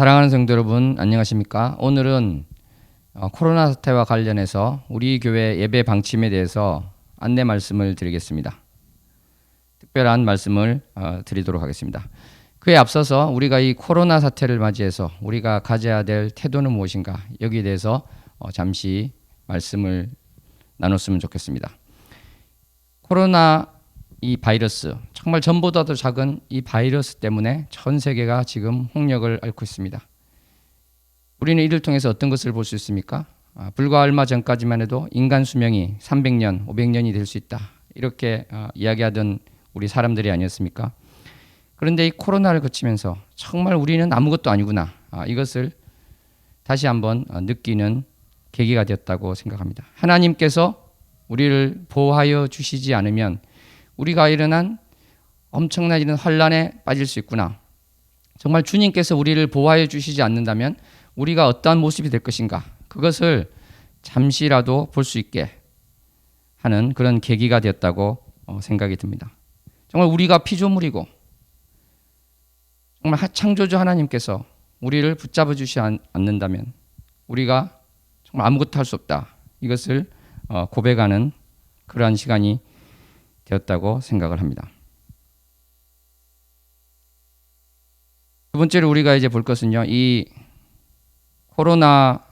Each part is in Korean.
사랑하는 성도 여러분 안녕하십니까? 오늘은 어, 코로나 사태와 관련해서 우리 교회 예배 방침에 대해서 안내 말씀을 드리겠습니다. 특별한 말씀을 어, 드리도록 하겠습니다. 그에 앞서서 우리가 이 코로나 사태를 맞이해서 우리가 가져야 될 태도는 무엇인가 여기에 대해서 어, 잠시 말씀을 나눴으면 좋겠습니다. 코로나 이 바이러스 정말 전보다도 작은 이 바이러스 때문에 전 세계가 지금 홍역을 앓고 있습니다. 우리는 이를 통해서 어떤 것을 볼 수 있습니까? 아, 불과 얼마 전까지만 해도 인간 수명이 300년, 500년이 될 수 있다. 이렇게 아, 이야기하던 우리 사람들이 아니었습니까? 그런데 이 코로나를 거치면서 정말 우리는 아무것도 아니구나. 아, 이것을 다시 한번 어, 느끼는 계기가 되었다고 생각합니다. 하나님께서 우리를 보호하여 주시지 않으면 우리가 일어난 엄청난 이런 환란에 빠질 수 있구나. 정말 주님께서 우리를 보호하여 주시지 않는다면 우리가 어떠한 모습이 될 것인가? 그것을 잠시라도 볼 수 있게 하는 그런 계기가 되었다고 어, 생각이 듭니다. 정말 우리가 피조물이고 정말 창조주 하나님께서 우리를 붙잡아 주시 않는다면 우리가 정말 아무것도 할 수 없다. 이것을 어, 고백하는 그러한 시간이 되었다고 생각을 합니다. 두 번째로 우리가 이제 볼 것은요. 이 코로나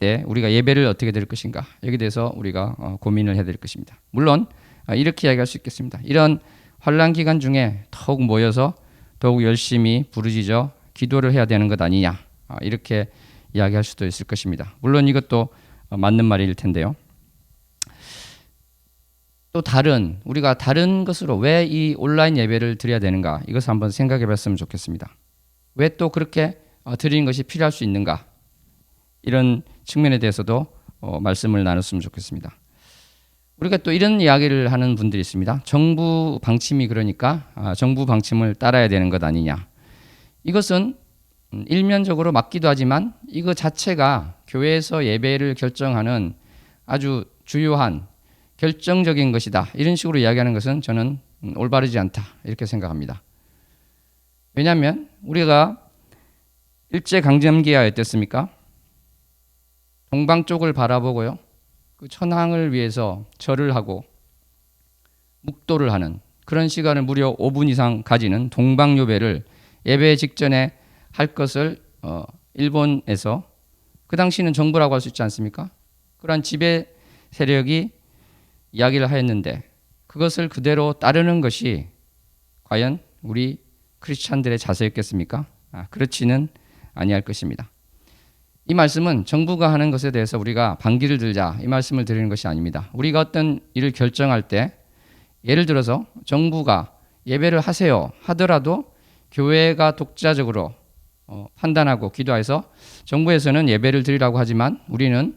때 우리가 예배를 어떻게 드릴 것인가 여기 대해서 우리가 어, 고민을 해야 될 것입니다. 물론 아, 이렇게 이야기할 수 있겠습니다. 이런 환란 기간 중에 더욱 모여서 더욱 열심히 부르짖어 기도를 해야 되는 것 아니냐 아, 이렇게 이야기할 수도 있을 것입니다. 물론 이것도 어, 맞는 말일 텐데요. 또 다른 우리가 다른 것으로 왜 이 온라인 예배를 드려야 되는가 이것을 한번 생각해 봤으면 좋겠습니다. 왜 또 그렇게 어, 드리는 것이 필요할 수 있는가 이런 측면에 대해서도 어, 말씀을 나눴으면 좋겠습니다. 우리가 또 이런 이야기를 하는 분들이 있습니다. 정부 방침이 그러니까 아, 정부 방침을 따라야 되는 것 아니냐. 이것은 음, 일면적으로 맞기도 하지만 이거 자체가 교회에서 예배를 결정하는 아주 주요한 결정적인 것이다. 이런 식으로 이야기하는 것은 저는 음, 올바르지 않다. 이렇게 생각합니다. 왜냐하면 우리가 일제 강점기가 어땠습니까? 동방 쪽을 바라보고요. 그 천황을 위해서 절을 하고 묵도를 하는 그런 시간을 무려 5분 이상 가지는 동방요배를 예배 직전에 할 것을 어, 일본에서 그 당시는 정부라고 할 수 있지 않습니까? 그러한 지배 세력이 이야기를 하였는데 그것을 그대로 따르는 것이 과연 우리 크리스찬들의 자세였겠습니까? 아, 그렇지는 아니할 것입니다. 이 말씀은 정부가 하는 것에 대해서 우리가 반기를 들자 이 말씀을 드리는 것이 아닙니다. 우리가 어떤 일을 결정할 때 예를 들어서 정부가 예배를 하세요 하더라도 교회가 독자적으로 어, 판단하고 기도해서 정부에서는 예배를 드리라고 하지만 우리는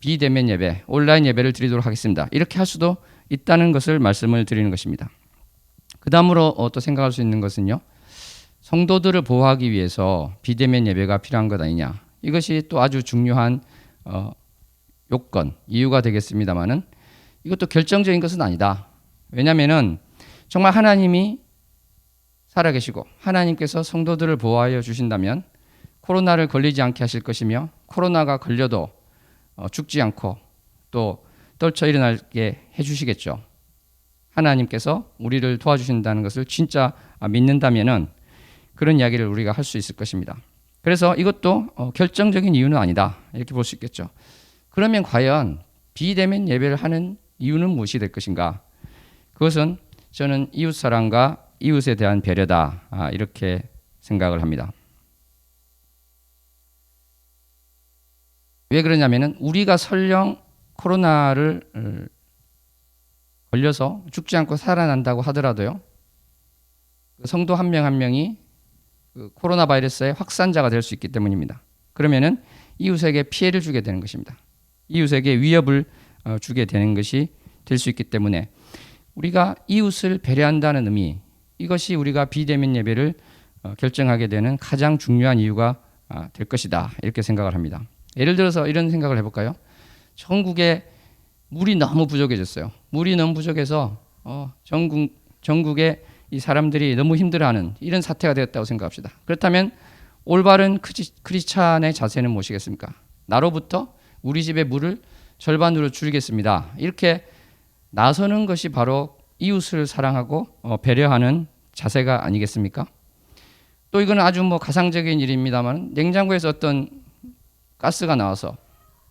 비대면 예배, 온라인 예배를 드리도록 하겠습니다. 이렇게 할 수도 있다는 것을 말씀을 드리는 것입니다. 그 다음으로 어, 또 생각할 수 있는 것은요. 성도들을 보호하기 위해서 비대면 예배가 필요한 것 아니냐. 이것이 또 아주 중요한 어, 요건, 이유가 되겠습니다만은 이것도 결정적인 것은 아니다. 왜냐하면은 정말 하나님이 살아계시고 하나님께서 성도들을 보호하여 주신다면 코로나를 걸리지 않게 하실 것이며 코로나가 걸려도 어, 죽지 않고 또 떨쳐 일어나게 해주시겠죠. 하나님께서 우리를 도와주신다는 것을 진짜 믿는다면은 그런 이야기를 우리가 할 수 있을 것입니다. 그래서 이것도 어, 결정적인 이유는 아니다 이렇게 볼 수 있겠죠. 그러면 과연 비대면 예배를 하는 이유는 무엇이 될 것인가? 그것은 저는 이웃 사랑과 이웃에 대한 배려다 아, 이렇게 생각을 합니다. 왜 그러냐면은 우리가 설령 코로나를 어, 걸려서 죽지 않고 살아난다고 하더라도요. 그 성도 한 명한 한 명이 그 코로나 바이러스의 확산자가 될 수 있기 때문입니다. 그러면은 이웃에게 피해를 주게 되는 것입니다. 이웃에게 위협을 어, 주게 되는 것이 될 수 있기 때문에 우리가 이웃을 배려한다는 의미 이것이 우리가 비대면 예배를 어, 결정하게 되는 가장 중요한 이유가 아, 될 것이다 이렇게 생각을 합니다. 예를 들어서 이런 생각을 해볼까요? 전국에 물이 너무 부족해졌어요. 물이 너무 부족해서 어, 전국 전국에 이 사람들이 너무 힘들어하는 이런 사태가 되었다고 생각합시다. 그렇다면 올바른 크리- 크리스찬의 자세는 무엇이겠습니까? 나로부터 우리 집의 물을 절반으로 줄이겠습니다. 이렇게 나서는 것이 바로 이웃을 사랑하고 어, 배려하는 자세가 아니겠습니까? 또 이거는 아주 뭐 가상적인 일입니다만 냉장고에서 어떤 가스가 나와서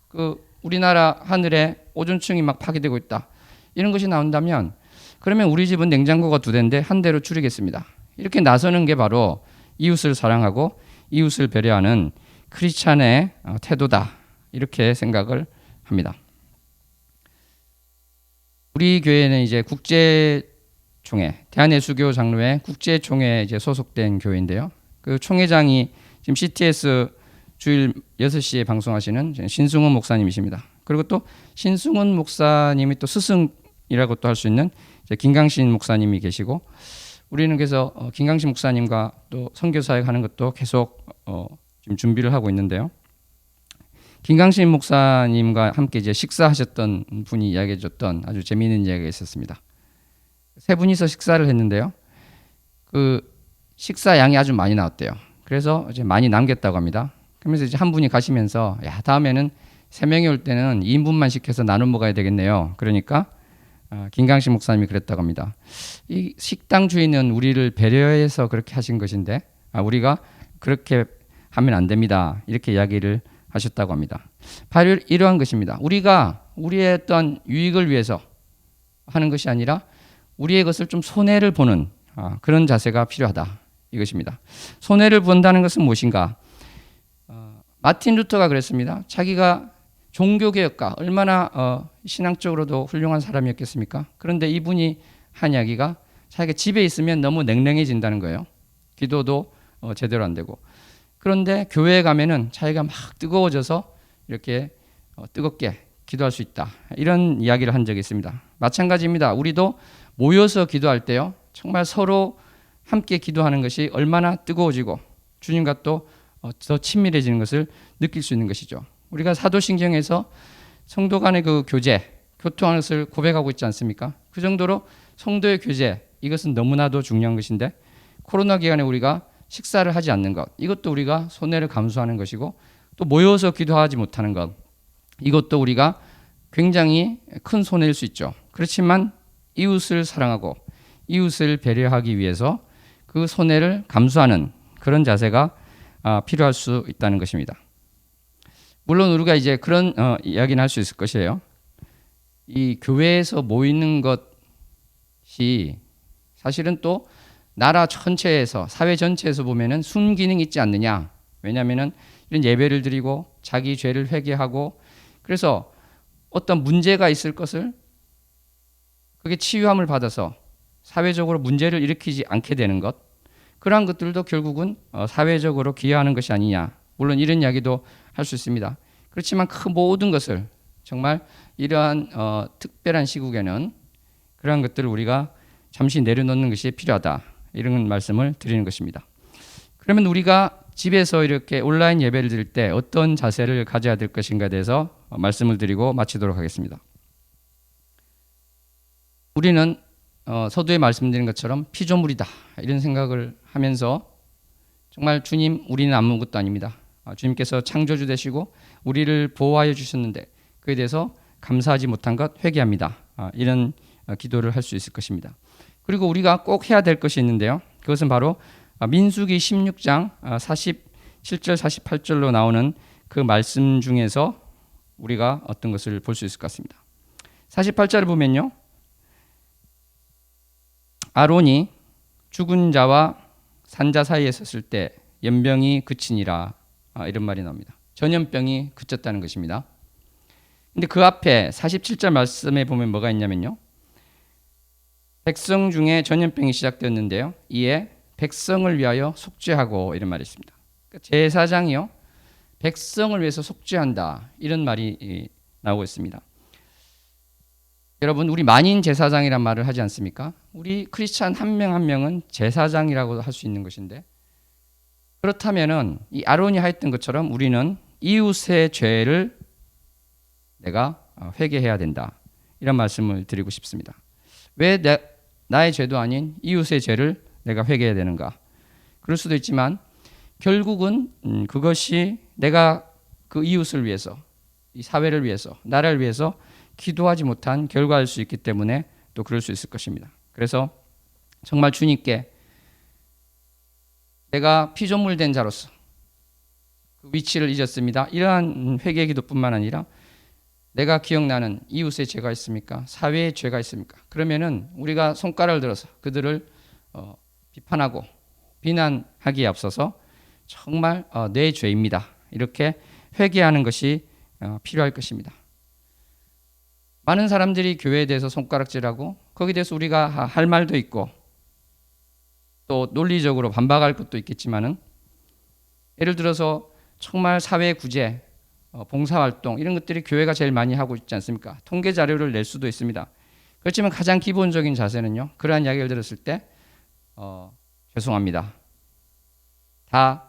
그 우리나라 하늘에 오존층이 막 파괴되고 있다. 이런 것이 나온다면 그러면 우리 집은 냉장고가 두 대인데 한 대로 줄이겠습니다. 이렇게 나서는 게 바로 이웃을 사랑하고 이웃을 배려하는 크리스찬의 어, 태도다. 이렇게 생각을 합니다. 우리 교회는 이제 국제 총회 대한예수교 장로회 국제 총회에 이제 소속된 교회인데요. 그 총회장이 지금 CTS 주일 6시에 방송하시는 신승훈 목사님이십니다. 그리고 또 신승훈 목사님이 또 스승이라고 또 할 수 있는 김강신 목사님이 계시고 우리는 그래서 어, 김강신 목사님과 또 선교 사역 하는 것도 계속 어, 지금 준비를 하고 있는데요. 김강신 목사님과 함께 이제 식사하셨던 분이 이야기해 줬던 아주 재미있는 이야기가 있었습니다. 세 분이서 식사를 했는데요. 그 식사 양이 아주 많이 나왔대요. 그래서 이제 많이 남겼다고 합니다. 그러면서 이제 한 분이 가시면서 야 다음에는 세 명이 올 때는 2인분만 시켜서 나눠 먹어야 되겠네요. 그러니까 아, 김강식 목사님이 그랬다고 합니다. 이 식당 주인은 우리를 배려해서 그렇게 하신 것인데 아, 우리가 그렇게 하면 안 됩니다. 이렇게 이야기를 하셨다고 합니다. 바로 이러한 것입니다. 우리가 우리의 어떤 유익을 위해서 하는 것이 아니라 우리의 것을 좀 손해를 보는 아, 그런 자세가 필요하다 이것입니다. 손해를 본다는 것은 무엇인가? 어, 마틴 루터가 그랬습니다. 자기가 종교개혁가 얼마나 어, 신앙적으로도 훌륭한 사람이었겠습니까? 그런데 이분이 한 이야기가 자기가 집에 있으면 너무 냉랭해진다는 거예요. 기도도 어, 제대로 안 되고 그런데 교회에 가면은 자기가 막 뜨거워져서 이렇게 어, 뜨겁게 기도할 수 있다. 이런 이야기를 한 적이 있습니다. 마찬가지입니다. 우리도 모여서 기도할 때요. 정말 서로 함께 기도하는 것이 얼마나 뜨거워지고 주님과 또 어, 더 친밀해지는 것을 느낄 수 있는 것이죠. 우리가 사도신경에서 성도 간의 그 교제, 교통하는 것을 고백하고 있지 않습니까? 그 정도로 성도의 교제 이것은 너무나도 중요한 것인데 코로나 기간에 우리가 식사를 하지 않는 것 이것도 우리가 손해를 감수하는 것이고 또 모여서 기도하지 못하는 것 이것도 우리가 굉장히 큰 손해일 수 있죠. 그렇지만 이웃을 사랑하고 이웃을 배려하기 위해서 그 손해를 감수하는 그런 자세가 아, 필요할 수 있다는 것입니다. 물론 우리가 이제 그런 어, 이야기는 할 수 있을 것이에요. 이 교회에서 모이는 것이 사실은 또 나라 전체에서 사회 전체에서 보면은 순기능 있지 않느냐. 왜냐하면은 이런 예배를 드리고 자기 죄를 회개하고 그래서 어떤 문제가 있을 것을 그게 치유함을 받아서 사회적으로 문제를 일으키지 않게 되는 것 그러한 것들도 결국은 어, 사회적으로 기여하는 것이 아니냐. 물론 이런 이야기도 할 수 있습니다. 그렇지만 그 모든 것을 정말 이러한 어, 특별한 시국에는 그러한 것들을 우리가 잠시 내려놓는 것이 필요하다. 이런 말씀을 드리는 것입니다. 그러면 우리가 집에서 이렇게 온라인 예배를 드릴 때 어떤 자세를 가져야 될 것인가에 대해서 어, 말씀을 드리고 마치도록 하겠습니다. 우리는 어, 서두에 말씀드린 것처럼 피조물이다 이런 생각을 하면서 정말 주님 우리는 아무것도 아닙니다. 아, 주님께서 창조주 되시고 우리를 보호하여 주셨는데 그에 대해서 감사하지 못한 것 회개합니다. 아, 이런 어, 기도를 할 수 있을 것입니다. 그리고 우리가 꼭 해야 될 것이 있는데요. 그것은 바로 아, 민수기 16장 47절 48절로 나오는 그 말씀 중에서 우리가 어떤 것을 볼 수 있을 것 같습니다. 48절을 보면요. 아론이 죽은 자와 산자 사이에 섰을 때 연병이 그치니라 아, 이런 말이 나옵니다. 전염병이 그쳤다는 것입니다. 근데 그 앞에 47절 말씀에 보면 뭐가 있냐면요. 백성 중에 전염병이 시작되었는데요. 이에 백성을 위하여 속죄하고 이런 말이 있습니다. 그러니까 제사장이요. 백성을 위해서 속죄한다. 이런 말이 나오고 있습니다. 여러분, 우리 만인 제사장이란 말을 하지 않습니까? 우리 크리스찬 한 명 한 명은 제사장이라고 할 수 있는 것인데 그렇다면은 이 아론이 하였던 것처럼 우리는 이웃의 죄를 내가 어, 회개해야 된다. 이런 말씀을 드리고 싶습니다. 왜 내, 나의 죄도 아닌 이웃의 죄를 내가 회개해야 되는가? 그럴 수도 있지만 결국은 음, 그것이 내가 그 이웃을 위해서 이 사회를 위해서 나라를 위해서 기도하지 못한 결과일 수 있기 때문에 또 그럴 수 있을 것입니다. 그래서 정말 주님께 내가 피조물 된 자로서 그 위치를 잊었습니다. 이러한 회개 기도뿐만 아니라 내가 기억나는 이웃의 죄가 있습니까? 사회의 죄가 있습니까? 그러면은 우리가 손가락을 들어서 그들을 어, 비판하고 비난하기에 앞서서 정말 어, 내 죄입니다. 이렇게 회개하는 것이 어, 필요할 것입니다. 많은 사람들이 교회에 대해서 손가락질하고 거기에 대해서 우리가 하- 할 말도 있고 또 논리적으로 반박할 것도 있겠지만은 예를 들어서 정말 사회 구제, 어, 봉사활동 이런 것들이 교회가 제일 많이 하고 있지 않습니까? 통계 자료를 낼 수도 있습니다. 그렇지만 가장 기본적인 자세는요. 그러한 이야기를 들었을 때 어, 죄송합니다. 다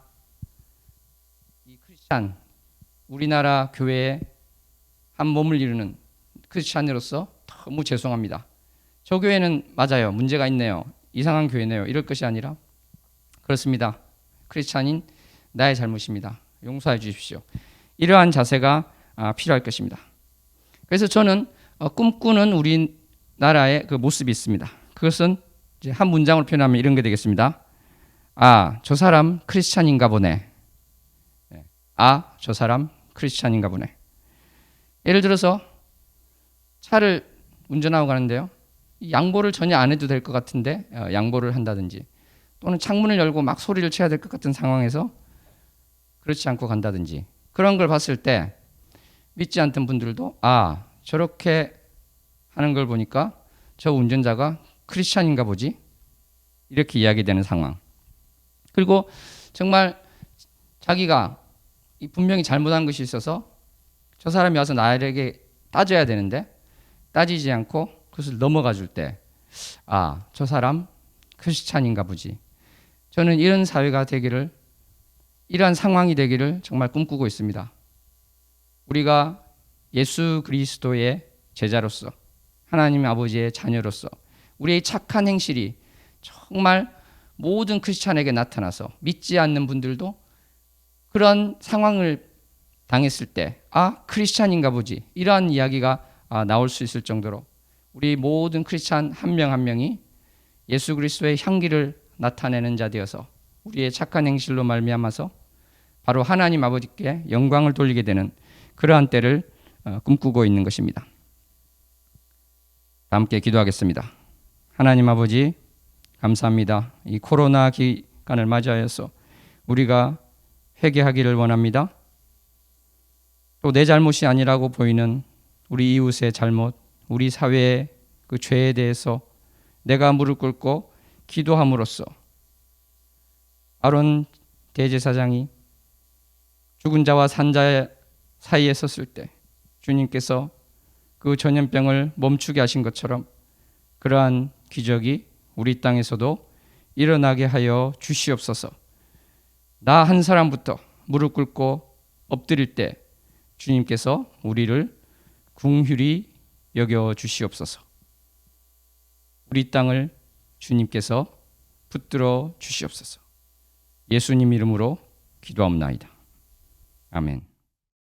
이 크리스찬 우리나라 교회에 한 몸을 이루는 크리스찬으로서 너무 죄송합니다. 저 교회는 맞아요. 문제가 있네요. 이상한 교회네요. 이럴 것이 아니라 그렇습니다. 크리스찬인 나의 잘못입니다. 용서해 주십시오. 이러한 자세가 아, 필요할 것입니다. 그래서 저는 어, 꿈꾸는 우리나라의 그 모습이 있습니다. 그것은 한 문장으로 표현하면 이런 게 되겠습니다. 아, 저 사람 크리스찬인가 보네. 네. 아, 저 사람 크리스찬인가 보네. 예를 들어서 차를 운전하고 가는데요. 이 양보를 전혀 안 해도 될 것 같은데 어, 양보를 한다든지 또는 창문을 열고 막 소리를 쳐야 될 것 같은 상황에서 그렇지 않고 간다든지 그런 걸 봤을 때 믿지 않던 분들도 아 저렇게 하는 걸 보니까 저 운전자가 크리스찬인가 보지 이렇게 이야기되는 상황 그리고 정말 자기가 이 분명히 잘못한 것이 있어서 저 사람이 와서 나에게 따져야 되는데 따지지 않고 그것을 넘어가 줄 때 아 저 사람 크리스찬인가 보지 저는 이런 사회가 되기를 이러한 상황이 되기를 정말 꿈꾸고 있습니다. 우리가 예수 그리스도의 제자로서 하나님 아버지의 자녀로서 우리의 착한 행실이 정말 모든 크리스찬에게 나타나서 믿지 않는 분들도 그런 상황을 당했을 때 아 크리스찬인가 보지 이러한 이야기가 아, 나올 수 있을 정도로 우리 모든 크리스찬 한 명 한 명이 예수 그리스도의 향기를 나타내는 자 되어서 우리의 착한 행실로 말미암아서 바로 하나님 아버지께 영광을 돌리게 되는 그러한 때를 어, 꿈꾸고 있는 것입니다. 다 함께 기도하겠습니다. 하나님 아버지 감사합니다. 이 코로나 기간을 맞이하여서 우리가 회개하기를 원합니다. 또 내 잘못이 아니라고 보이는 우리 이웃의 잘못, 우리 사회의 그 죄에 대해서 내가 무릎 꿇고 기도함으로써 아론 대제사장이 죽은 자와 산 자 사이에 섰을 때 주님께서 그 전염병을 멈추게 하신 것처럼 그러한 기적이 우리 땅에서도 일어나게 하여 주시옵소서. 나 한 사람부터 무릎 꿇고 엎드릴 때 주님께서 우리를 궁휼히 여겨 주시옵소서. 우리 땅을 주님께서 붙들어 주시옵소서. 예수님 이름으로 기도합나이다. 아멘.